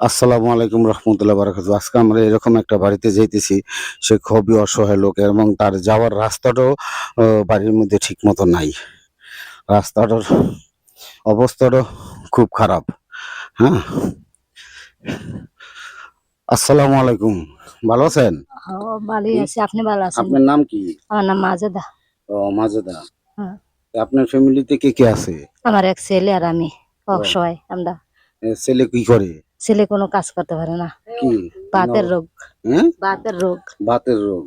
আসসালামু আলাইকুম রহমতুল্লাহ বারাকাতু আজকে আমরা এরকম একটা বাড়িতে যাইতেছি সে খুবই অসহায় লোক এবং তার যাওয়ার রাস্তাটাও বাড়ির মধ্যে ঠিক মতো নাই। রাস্তাটার অবস্থাটা খুব খারাপ হ্যাঁ? আসসালামু আলাইকুম ভালো আছেন? আপনি ভালো আছেন? আপনার নাম কি? আমার নাম মাজেদা। ও মাজেদা। হ্যাঁ। আপনার ফ্যামিলিতে কে কে আছে? আমার এক ছেলে আর আমি অসহায় আমরা। ছেলে কি করে? ছেলে কোনো কাজ করতে পারে না। কি? বাতের রোগ। হ্যাঁ? বাতের রোগ। বাতের রোগ?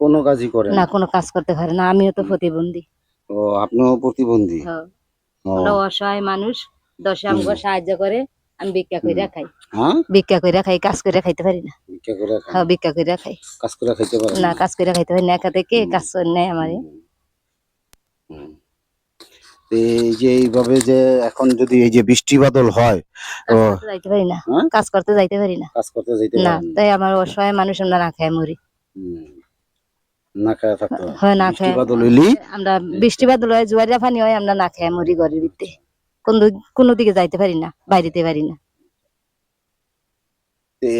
কোনো কাজই করে না? কোনো কাজ করতে পারে না। আমিও তো প্রতিবন্ধী। ও আপনিও প্রতিবন্ধী? আমরা অসহায় মানুষ দশে আমাকে সাহায্য করে আমি ভিক্ষা কইরা খাই। হ্যাঁ? ভিক্ষা কইরা খাই কাজ কইরা খাইতে পারি না। ভিক্ষা করে খান। হ্যাঁ ভিক্ষা কইরা খাই। কাজ করে খাইতে পারেন না কাজ কইরা খাইতে পারি না। একা থেকে কাজ করে নেয় আমারে। এই যে এইভাবে যে এখন যদি এই যে বৃষ্টি বাদল হয় যাইতে পারি না। হ্যাঁ? কাজ করতে যাইতে পারি না। কাজ করতে যাইতে না তাই আমার অসহায় মানুষ আমরা না খাই মরি। না খায় থাকতে। হয়। হয় না বৃষ্টি খায়। বাদল হইলি আমরা বৃষ্টি বাদল হয় জোয়ারিয়া পানি হয় আমরা না মরি ঘরের ভিতরে। কোন দিক- দিকে যাইতে পারি না বাইরেতে পারি না।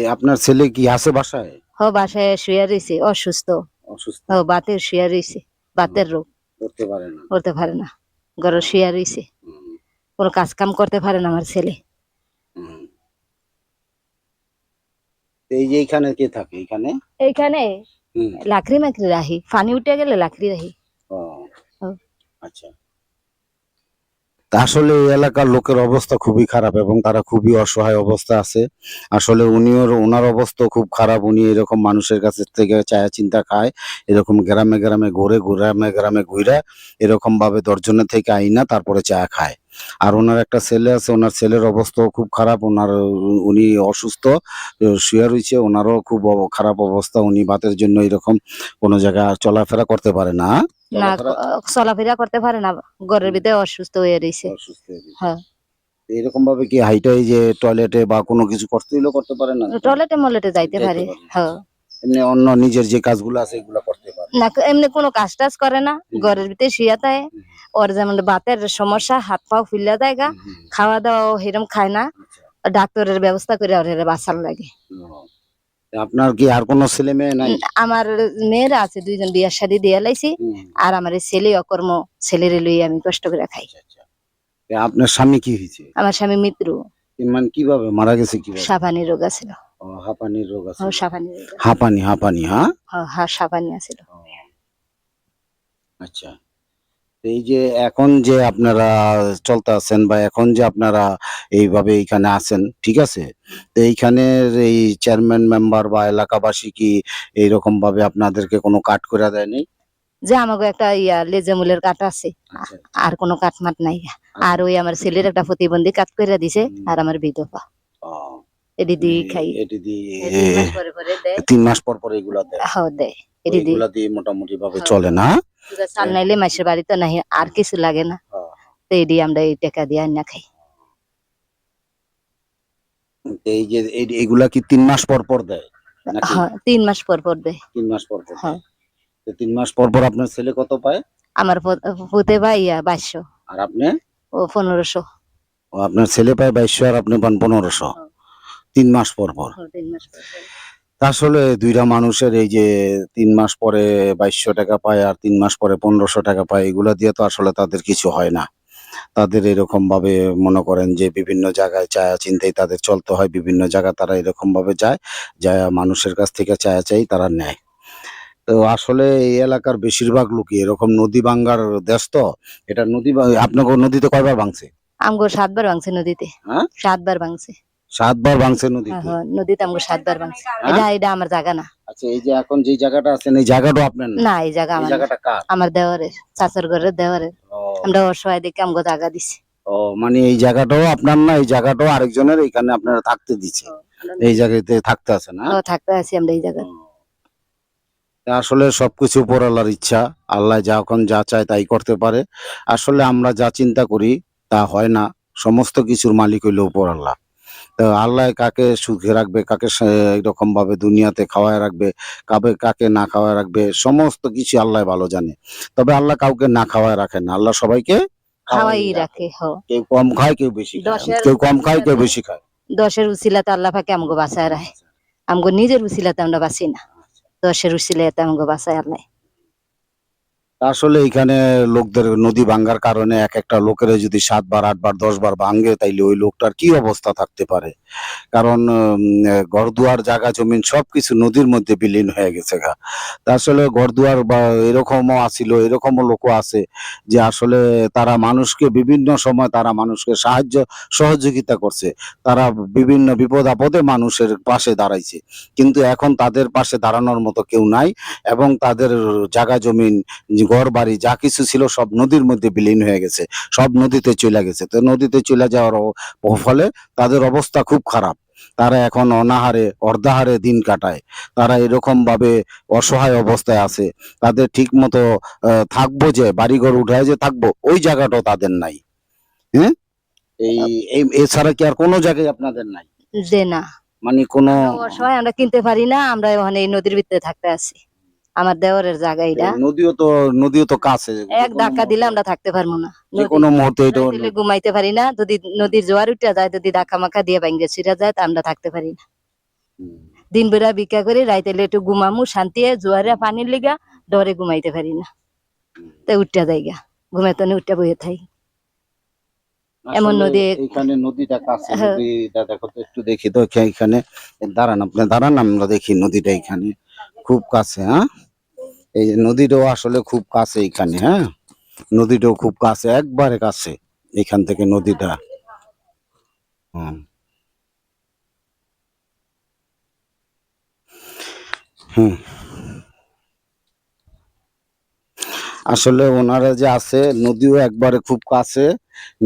আপনার ছেলে কি আছে বাসায়? হ বাসায় শুয়ে রয়েছে অসুস্থ। অসুস্থ। হ বাতের শুয়ে রয়েছে বাতের রোগ। করতে পারে না। করতে পারে না। ঘরে শুয়ে রয়েছে কোনো কাজ কাম করতে পারে না আমার ছেলে। এই যে এইখানে কে থাকে এখানে এইখানে লাকড়ি মাকড়ি রাহি পানি উঠে গেলে লাকড়ি রাহি। আচ্ছা। তা আসলে এই এলাকার লোকের অবস্থা খুবই খারাপ এবং তারা খুবই অসহায় অবস্থা আছে। আসলে উনিও ওনার অবস্থা খুব খারাপ। উনি এরকম মানুষের কাছে থেকে চায়া চিন্তা খায়, এরকম গ্রামে গ্রামে ঘুরে, গ্রামে গ্রামে ঘুরে এরকম ভাবে দর্জনে থেকে আইনা তারপরে চা খায়। আর ওনার একটা ছেলে আছে ওনার ছেলের অবস্থাও খুব খারাপ। ওনার উনি অসুস্থ, শুয়ে রয়েছে। ওনারও খুব খারাপ অবস্থা। উনি বাতের জন্য এরকম কোনো জায়গায় চলাফেরা করতে পারে না না চলাফেরা- করতে পারে না ঘরের ভিতরে অসুস্থ হয়ে রয়েছে। হ্যাঁ এরকম ভাবে কি হাইটা এই যে টয়লেটে বা কোনো কিছু করতে হইলেও করতে পারে না? টয়লেটে মলেটে যাইতে পারে। হ্যাঁ। এমনি অন্য নিজের যে কাজগুলো আছে এগুলো করতে পারে। না এমনি কোনো কাজ টাজ করে না ঘরের ভিতরে শুয়ে থাকে। ওর যেমন বাতের সমস্যা হাত পাও ফুলিয়া যায় গা খাওয়া দাওয়া হেরম খায় না। আচ্ছা। ডাক্তারের ব্যবস্থা করে ওর বাঁচার লাগে। আপনার কি আর কোনো ছেলে মেয়ে নাই? আমার মেয়েরা আছে দুইজন বিয়ার শাদী দিয়ে লাইছি আর আমার ছেলে অকর্ম ছেলেরে লই আমি কষ্ট করে খাই। আচ্ছা, আচ্ছা। আপনার স্বামী কি হয়েছে আমার স্বামী মিত্র। মানে কীভাবে মারা গেছে কি সাবানি রোগ আছিল। ও, হাঁপানির রোগ আছে ও সাবানি রোগ। হাঁপানি হাঁপানি হ্যাঁ? হ্যাঁ সাবানি আছিল। আচ্ছা। এই যে এখন যে আপনারা চলতে আছেন বা এখন যে আপনারা এইভাবে এইখানে আছেন ঠিক আছে? তো এইখানের এই চেয়ারম্যান মেম্বার বা এলাকাবাসী কি এইরকম ভাবে আপনাদেরকে কোনো কাট করে দেয়নি? যে আমাকে একটা ইয়া লেজেমুলের কাঠ আছে। আচ্ছা আর কোনো কাঠ মাঠ নাই। আর ওই আমার ছেলের একটা প্রতিবন্ধী কাঠ করে দিছে আর আমার বিধবা। এটি দিয়ে খাই। এটি দেয়। তিন মাস পর পর এগুলা দেয়। হ্যাঁ দেয়। এটি দিয়ে দিয়ে মোটামুটি ভাবে হ্যাঁ। চলে না? চাল নাইলে মাসের বাড়িতে নাই আর কিছু লাগে না। হ্যাঁ। তো এটি আমরা এই টাকা দিয়ে খাই। এই যে এগুলা কি তিন মাস পর পর দেয় হ্যাঁ তিন মাস পর পর দেয়। তিন মাস পর পর হ্যাঁ। তিন মাস পর পর আপনার ছেলে কত পায়? আমার পুতে ইয়া বাইশশো। আর আপনি? ও পনেরোশো। ও আপনার ছেলে পায় বাইশশো আর আপনি পান পনেরোশো। হ্যাঁ। তিন মাস পর পর। তিন মাস পর। আসলে দুইটা মানুষের এই যে তিন মাস পরে বাইশশো টাকা পায় আর তিন মাস পরে পনেরোশো টাকা পায় এগুলো দিয়ে তো আসলে তাদের কিছু হয় না। তাদের এরকম ভাবে মনে করেন যে বিভিন্ন জায়গায় চায়া চিন্তাই তাদের চলতে হয় বিভিন্ন জায়গায় তারা এরকম ভাবে যায় যায় মানুষের কাছ থেকে চায়া চাই তারা নেয়। তো আসলে এই এলাকার বেশিরভাগ লোকই এরকম নদী ভাঙ্গার দেশ তো এটা নদী আপনাকে নদীতে কয়বার ভাঙছে? আমগো সাতবার ভাঙছে নদীতে। হ্যাঁ? সাতবার ভাঙছে। সাতবার ভাঙছে হ্যাঁ, নদীতে। হ্যাঁ, নদীতে আমগো সাতবার ভাঙছে। এটা এটা আমার জায়গা না। আচ্ছা এই যে এখন যে জায়গাটা আছেন এই জায়গাটাও আপনার না? না এই জায়গা এই আমার না। জায়গাটা কার? আমার দেওয়ারের চাচার ঘরের দেওয়ারের। ও, আমরা অসহায় দেখে আমগো জায়গা দিছি। ও মানে এই জায়গাটাও আপনার না এই জায়গাটাও আরেকজনের এখানে আপনারা থাকতে দিচ্ছে এই জায়গাতে থাকতে আছে না? ও থাকতে আছি আমরা এই জায়গা। তা আসলে সবকিছু উপর আল্লাহর ইচ্ছা। আল্লাহ যখন যা চায় তাই করতে পারে। আসলে আমরা যা চিন্তা করি তা হয় না। সমস্ত কিছুর মালিক হইল উপর আল্লাহ। আল্লাহ কাকে সুখে রাখবে কাকে এরকম ভাবে দুনিয়াতে খাওয়ায় রাখবে কাবে কাকে না খাওয়ায় রাখবে সমস্ত কিছু আল্লাহ ভালো জানে। তবে আল্লাহ কাউকে না খাওয়ায় রাখে না আল্লাহ সবাইকে খাওয়াই রাখে। কেউ কম খায় কেউ বেশি কেউ কম খায় কেউ বেশি খায়। দশের উচিলাতে আল্লাহ পাকে আমাকে বাঁচায় রায় আমাকে নিজের উচিলাতে আমরা বাঁচি না। দশের উচিলাতে আমাকে বাঁচায় আল্লাহ। আসলে এখানে লোকদের নদী ভাঙ্গার কারণে এক একটা লোকের যদি সাতবার, আটবার দশ বার ভাঙ্গে, তাইলে ওই লোকটার কি অবস্থা থাকতে পারে? কারণ ঘর দুয়ার জায়গা, জমিন সবকিছু নদীর মধ্যে বিলীন হয়ে গেছে গা। আসলে ঘর দুয়ার বা এরকমও আছিল, এরকমও লোকও আছে যে আসলে তারা মানুষকে বিভিন্ন সময় তারা মানুষকে সাহায্য, সহযোগিতা করছে। তারা বিভিন্ন বিপদ আপদে মানুষের পাশে দাঁড়াইছে। কিন্তু এখন তাদের পাশে দাঁড়ানোর মতো কেউ নাই এবং তাদের জায়গা, জমিন ঘর বাড়ি যা কিছু ছিল সব নদীর মধ্যে বিলীন হয়ে গেছে সব নদীতে চলে গেছে। তো নদীতে চলে যাওয়ার ফলে তাদের অবস্থা খুব খারাপ। তারা এখন অনাহারে অর্ধাহারে দিন কাটায়। তারা এরকম ভাবে অসহায় অবস্থায় আছে। তাদের ঠিক মতো আহ, থাকব যে বাড়িঘর উঠায় যে থাকব ওই জায়গাটাও তাদের নাই। হ্যাঁ? এই এই- এছাড়া কি আর কোনো জায়গায় আপনাদের নাই? যে না। মানে কোনো অসহায় আমরা কিনতে পারি না আমরা ওখানে এই নদীর ভিতরে থাকতে আছি। আমার দেওয়ারের জায়গা এটা। নদীও তো নদীও তো কাছে। এক ধাক্কা দিলে আমরা থাকতে পারব না। যে কোনো মুহূর্তে এটা ঘুমাইতে পারি না। যদি নদীর জোয়ার উঠে যায় যদি ধাক্কা মাক্কা দিয়ে ভাঙ্গে ছিঁড়া যায় তা আমরা থাকতে পারি না। দিন বেড়া বিকা করে রাইতে একটু ঘুমামু শান্তি জোয়ারে পানির লিগা ডরে ঘুমাইতে পারি না। তাই উঠটা যাইগা ঘুমাইতে উঠটা বইয়ে থাই। এমন নদী- এখানে নদীটা কাছে হ্যাঁ। নদীটা দেখো তো একটু দেখি তো এখানে দাঁড়ান আপনি দাঁড়ান আমরা দেখি নদীটা এখানে। খুব কাছে হ্যাঁ? এই নদীটাও আসলে খুব কাছে এখানে হ্যাঁ? নদীটাও খুব কাছে, একবারে কাছে এখান থেকে নদীটা। হুম। আসলে ওনারা যে আছে, নদীও একবারে খুব কাছে।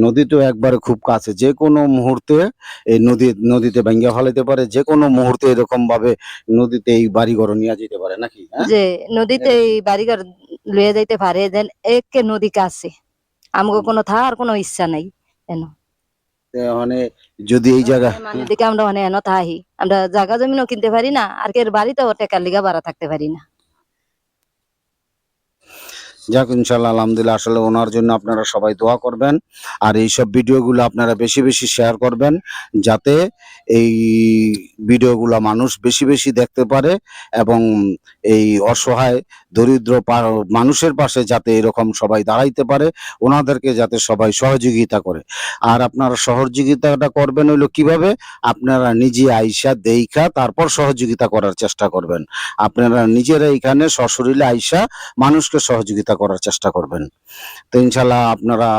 নদীটাও একবারে খুব কাছে যে কোনো মুহূর্তে এই নদী নদীতে ভেঙ্গে ফেলাইতে পারে যে কোনো মুহূর্তে এরকম ভাবে নদীতে এই বাড়ি ঘর নিয়ে যেতে পারে নাকি হ্যাঁ? যে নদীতে এই বাড়িঘর লয়ে যাইতে পারে দেন একে নদী কাছে। আমাকে কোনো থার কোনো ইচ্ছা নাই এন। মানে যদি এই জায়গা মানে দিকে আমরা অনেক এন থাহি আমরা জায়গা জমিনও কিনতে পারি না আর কে বাড়িতেও টেকার লিগা বাড়া থাকতে পারি না। যাক, ইনশাল্লাহ, আলহামদুলিল্লাহ, আসলে ওনার জন্য আপনারা সবাই দোয়া করবেন। আর এইসব ভিডিওগুলো আপনারা বেশি বেশি শেয়ার করবেন, যাতে এই ভিডিওগুলো মানুষ বেশি বেশি দেখতে পারে এবং এই অসহায়, দরিদ্র মানুষের পাশে যাতে এরকম সবাই দাঁড়াইতে পারে, ওনাদেরকে যাতে সবাই সহযোগিতা করে। আর আপনারা সহযোগিতাটা করবেন হইল কীভাবে? আপনারা নিজে আইসা দেইখা, তারপর সহযোগিতা করার চেষ্টা করবেন। আপনারা নিজেরা এখানে সশরীরে আইসা মানুষকে সহযোগিতা করার চেষ্টা করবেন তো ইনশাল্লাহ আপনারা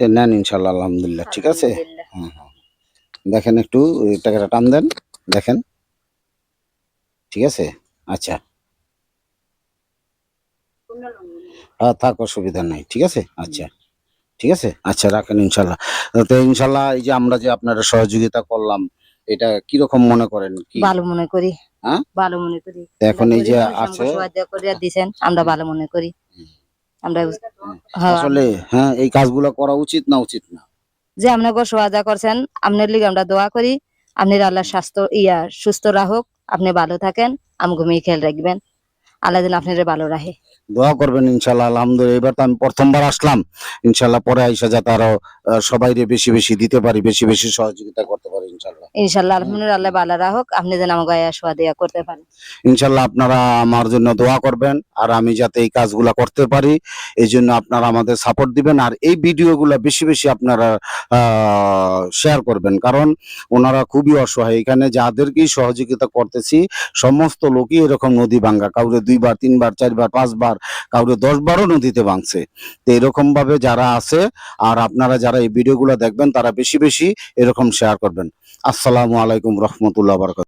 নেন ইনশাল্লাহ আলহামদুলিল্লাহ ঠিক আছে। হুম, হুম। দেখেন একটু টাকাটা টান দেন দেখেন ঠিক আছে? আচ্ছা। হ্যাঁ থাক অসুবিধা নাই ঠিক আছে? আচ্ছা। ঠিক আছে? আচ্ছা রাখেন ইনশাল্লাহ। তো ইনশাল্লাহ এই যে আমরা যে আপনারা সহযোগিতা করলাম এটা কীরকম মনে করেন কি? ভালো মনে করি। হ্যাঁ? ভালো মনে করি। এখন এই যে আছে আমরা ভালো মনে করি। আমরা হ্যাঁ, আসলে হ্যাঁ এই কাজগুলো করা উচিত না উচিত না? যে আপনাকে সাহায্য করছেন আপনার লিগে আমরা দোয়া করি। আপনার আল্লাহ স্বাস্থ্য ইয়া সুস্থ রাখুক। আপনি ভালো থাকেন আমি ঘুমিয়ে খেয়াল রাখবেন। আল্লাহ দিন আপনার ভালো রাখে। দোয়া করবেন ইনশাল্লাহ আলহামদুলিল্লাহ এবার তো আমি প্রথমবার আসলাম। ইনশাল্লাহ পরে আইসা যাতে আরও সবাই বেশি বেশি দিতে পারি বেশি বেশি সহযোগিতা করতে পারি ইনশাল্লাহ ইনশাল্লাহ আলহামদুলিল্লাহ আল্লাহ ভালো রাখুক। আপনি যেন আমাকে সোয়া দিয়া করতে পারেন। ইনশাল্লাহ আপনারা আমার জন্য দোয়া করবেন আর আমি যাতে এই কাজগুলা করতে পারি এই জন্য আপনারা আমাদের সাপোর্ট দিবেন আর এই ভিডিওগুলা বেশি বেশি আপনারা শেয়ার করবেন। কারণ ওনারা খুবই অসহায়। এখানে যাদেরকেই সহযোগিতা করতেছি সমস্ত লোকই এরকম নদী ভাঙ্গা কাউরে দুইবার, তিনবার, চারবার, পাঁচবার কাউরে দশবারও নদীতে ভাঙছে। তো এরকম ভাবে যারা আছে আর আপনারা যারা এই ভিডিওগুলো দেখবেন, তারা বেশি বেশি এরকম শেয়ার করবেন। আসসালামু আলাইকুম রহমতুল্লাহ বারকাত